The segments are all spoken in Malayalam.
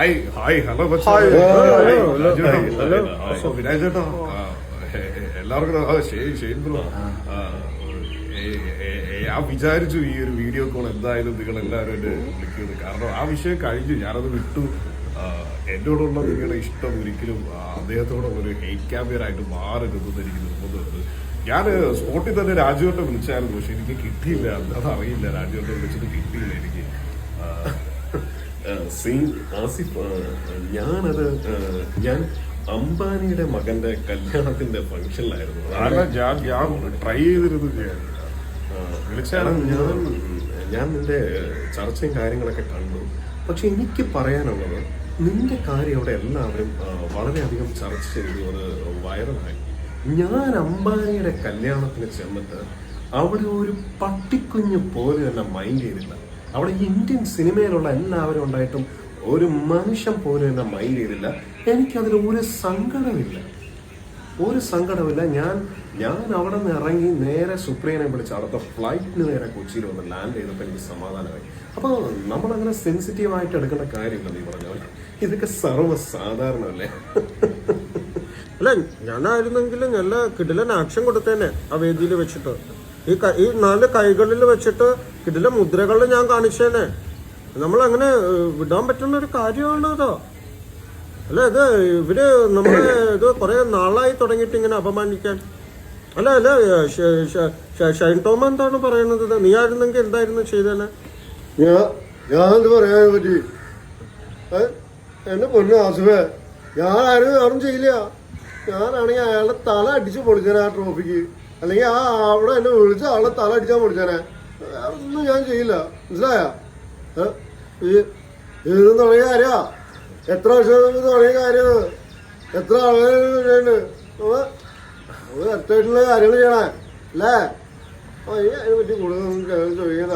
Hi hi hello hello, Raju ചേട്ടാ. എല്ലാവർക്കും ഷെയ്ൻ ഷെയ്ൻ ബ്രോ ഞാൻ വിചാരിച്ചു ഈ ഒരു വീഡിയോ കോൾ എന്തായാലും നിങ്ങൾ എല്ലാവരും എന്നെ വിളിക്കുന്നത് കാരണം ആ വിഷയം കഴിഞ്ഞു. ഞാനത് വിട്ടു. എന്നോടുള്ള നിങ്ങളുടെ ഇഷ്ടം ഒരിക്കലും അദ്ദേഹത്തോടെ അദ്ദേഹത്തോടുള്ള ഒരു ഹെയ്റ്റ് ക്യാമ്പിയർ ആയിട്ട് മാറരുതെന്ന് എനിക്ക് നിർബന്ധമുണ്ട് ഞാൻ സ്പോട്ടിൽ തന്നെ രാജുവേട്ടനെ വിളിച്ചായിരുന്നു. പക്ഷെ എനിക്ക് കിട്ടിയില്ല. അതറിയില്ല രാജുവേട്ടനെ വിളിച്ചിട്ട് കിട്ടിയില്ല എനിക്ക്. സെയിം ആസിഫ് ഞാനത് ഞാൻ അംബാനിയുടെ മകന്റെ കല്യാണത്തിന്റെ ഫംഗ്ഷനിലായിരുന്നു. ട്രൈ ചെയ്തിരുന്നു ഞാൻ വിളിച്ചാണ്. ഞാൻ ഞാൻ നിന്റെ ചർച്ചയും കാര്യങ്ങളൊക്കെ കണ്ടു. പക്ഷെ എനിക്ക് പറയാനുള്ളത് നിന്റെ കാര്യം അവിടെ എല്ലാവരും വളരെയധികം ചർച്ച ചെയ്തു അത് വൈറലായി. ഞാൻ അംബാനിയുടെ കല്യാണത്തിന് ചെന്നിട്ട് അവിടെ ഒരു പട്ടിക്കുഞ്ഞ് പോലും എന്നെ മൈൻഡ് ചെയ്തില്ല. അവിടെ ഇന്ത്യൻ സിനിമയിലുള്ള എല്ലാവരും ഉണ്ടായിട്ടും ഒരു മനുഷ്യൻ പോലും എന്നെ മൈൻഡ് ചെയ്തില്ല. എനിക്കതിൽ ഒരു സങ്കടമില്ല. ഒരു സങ്കടമില്ല. ഞാൻ ഞാൻ അവിടെ നിന്ന് ഇറങ്ങി നേരെ സുപ്രിയനെ വിളിച്ച് അവിടുത്തെ ഫ്ലൈറ്റിന് നേരെ കൊച്ചിയിൽ വന്ന് ലാൻഡ് ചെയ്തപ്പോൾ എനിക്ക് സമാധാനമായി. അപ്പോൾ നമ്മളങ്ങനെ സെൻസിറ്റീവ് ആയിട്ട് എടുക്കേണ്ട കാര്യമില്ല നീ പറഞ്ഞ ഇതൊക്കെ സർവസാധാരണമല്ലേ? അല്ല ഞാനായിരുന്നെങ്കിലും നല്ല കിടിലൻ ആക്ഷൻ കൊടുത്തേനെ ആ വേദിയിൽ വെച്ചിട്ട്. ഈ ഈ നാല് കൈകളിൽ വെച്ചിട്ട് ഇതിലെ മുദ്രകൾ ഞാൻ കാണിച്ചേനെ. നമ്മൾ അങ്ങനെ വിടാൻ പറ്റുന്ന ഒരു കാര്യമാണ് അതോ. അല്ല ഇത് ഇവർ നമ്മളെ ഇത് കുറെ നാളായി തുടങ്ങിയിട്ട് ഇങ്ങനെ അപമാനിക്കാൻ. അല്ല അല്ല ഷൈൻ ടോമ എന്താണ് പറയുന്നത്? നീ ആയിരുന്നെങ്കിൽ എന്തായിരുന്നു ചെയ്തേനെ? ഞാൻ പറയാനെ പറ്റി? എന്നെ പൊന്നു ആസുവേ ഞാൻ ആരും ചെയ്യില്ല. ഞാനാണെങ്കിൽ അയാളുടെ തല അടിച്ചു പൊളിച്ചേനെ ആ ട്രോഫിക്ക് അല്ലെങ്കിൽ ആ അവിടെ എന്നെ വിളിച്ച ആളെ തല അടിച്ചാൽ പൊളിച്ചേനെ ഒന്നും ഞാൻ ചെയ്യില്ല. മനസ്സിലായ? ഇത് തുടങ്ങിയ കാര്യാ. എത്ര വർഷം തുടങ്ങിയ കാര്യം? എത്ര ആളുകളുണ്ട് കറക്റ്റായിട്ടുള്ള കാര്യങ്ങൾ ചെയ്യണേ. അല്ലേ? ഈ അതിനെ പറ്റി കൂടുതൽ ചോദിക്കാൻ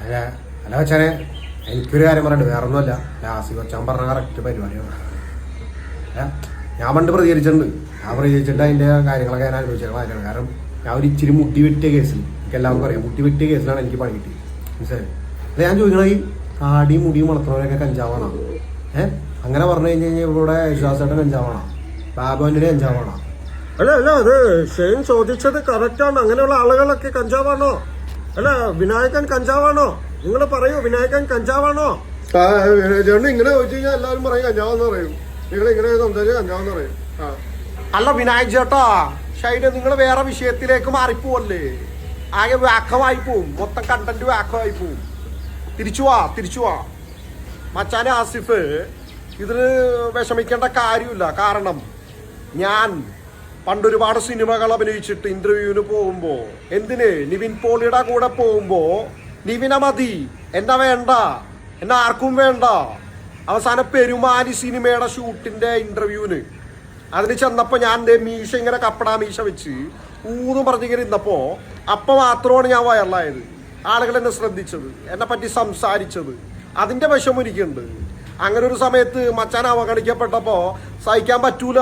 അല്ല എനിക്കൊരു കാര്യം പറയണ്ട് വേറൊന്നുമല്ല. ലാസി കൊച്ചാൻ പറഞ്ഞ കറക്റ്റ് പരിപാടിയാണ്. ഏ? ഞാൻ പണ്ട് പ്രതികരിച്ചിട്ടുണ്ട്. ഞാൻ പ്രതികരിച്ചിട്ട് അതിന്റെ കാര്യങ്ങളൊക്കെ ഞാൻ അനുഭവിച്ചിട്ടുള്ള കാര്യമാണ് കാരണം ഞാൻ ഒരു ഇച്ചിരി മുട്ടി വെട്ടിയ കേസിൽ എനിക്ക് എല്ലാവർക്കും അറിയാം. മുട്ടി വെട്ടിയ കേസിലാണ് എനിക്ക് പണി കിട്ടിയത്. മനസ്സിലായി? അല്ല ഞാൻ ചോദിക്കണത് ഈ താടിയും മുടിയും വളർത്തുന്നവരൊക്കെ കഞ്ചാവാണോ? ഏഹ് അങ്ങനെ പറഞ്ഞു കഴിഞ്ഞ് കഴിഞ്ഞാൽ ഇവിടെ വിശ്വാസമായിട്ട് കഞ്ചാവാണോ? ബാബുവിന്റെ കഞ്ചാവാണോ? അല്ല അല്ല അത് ഷെയിൻ ചോദിച്ചത് കറക്റ്റാണ് അങ്ങനെയുള്ള ആളുകളൊക്കെ കഞ്ചാവാണോ? അല്ല വിനായകൻ കഞ്ചാവാണോ? നിങ്ങൾ പറയൂ വിനായകൻ കഞ്ചാവാണോ? ചേട്ടൻ ഇങ്ങനെ ചോദിച്ചു കഴിഞ്ഞാൽ എല്ലാവരും പറയും കഞ്ചാവെന്ന് പറയും. അല്ല വിനായക് ചേട്ടാ ഷൈഡ് നിങ്ങൾ വേറെ വിഷയത്തിലേക്ക് മാറിപ്പോവല്ലേ? ആകെ വാക്കമായി പോവും മൊത്തം കണ്ടന്റ് വാക്കമായി പോവും. തിരിച്ചു വാ തിരിച്ചു വാ. മച്ചാനെ ആസിഫ് ഇതിന് വിഷമിക്കേണ്ട കാര്യമില്ല. കാരണം ഞാൻ പണ്ടൊരുപാട് സിനിമകൾ അഭിനയിച്ചിട്ട് ഇന്റർവ്യൂവിന് പോകുമ്പോ എന്തിന്? നിവിൻ പോളിയുടെ കൂടെ പോകുമ്പോ നിവിന മതി. എന്നാ വേണ്ട? എന്നാ ആർക്കും വേണ്ട? അവസാനം പെരുമാരി സിനിമയുടെ ഷൂട്ടിന്റെ ഇന്റർവ്യൂവിന് അതിന് ചെന്നപ്പോ ഞാൻ ദേ മീശ ഇങ്ങനെ കപ്പടാ മീശ വെച്ച് ഊന്ന് പറഞ്ഞിങ്ങനെ ഇന്നപ്പോ അപ്പൊ മാത്രമാണ് ഞാൻ വയറിലായത് ആളുകൾ എന്നെ ശ്രദ്ധിച്ചത് എന്നെ പറ്റി സംസാരിച്ചത്. അതിന്റെ വിഷമം എനിക്കുണ്ട്. അങ്ങനെ ഒരു സമയത്ത് മച്ചാൻ അവഗണിക്കപ്പെട്ടപ്പോ സഹിക്കാൻ പറ്റൂല.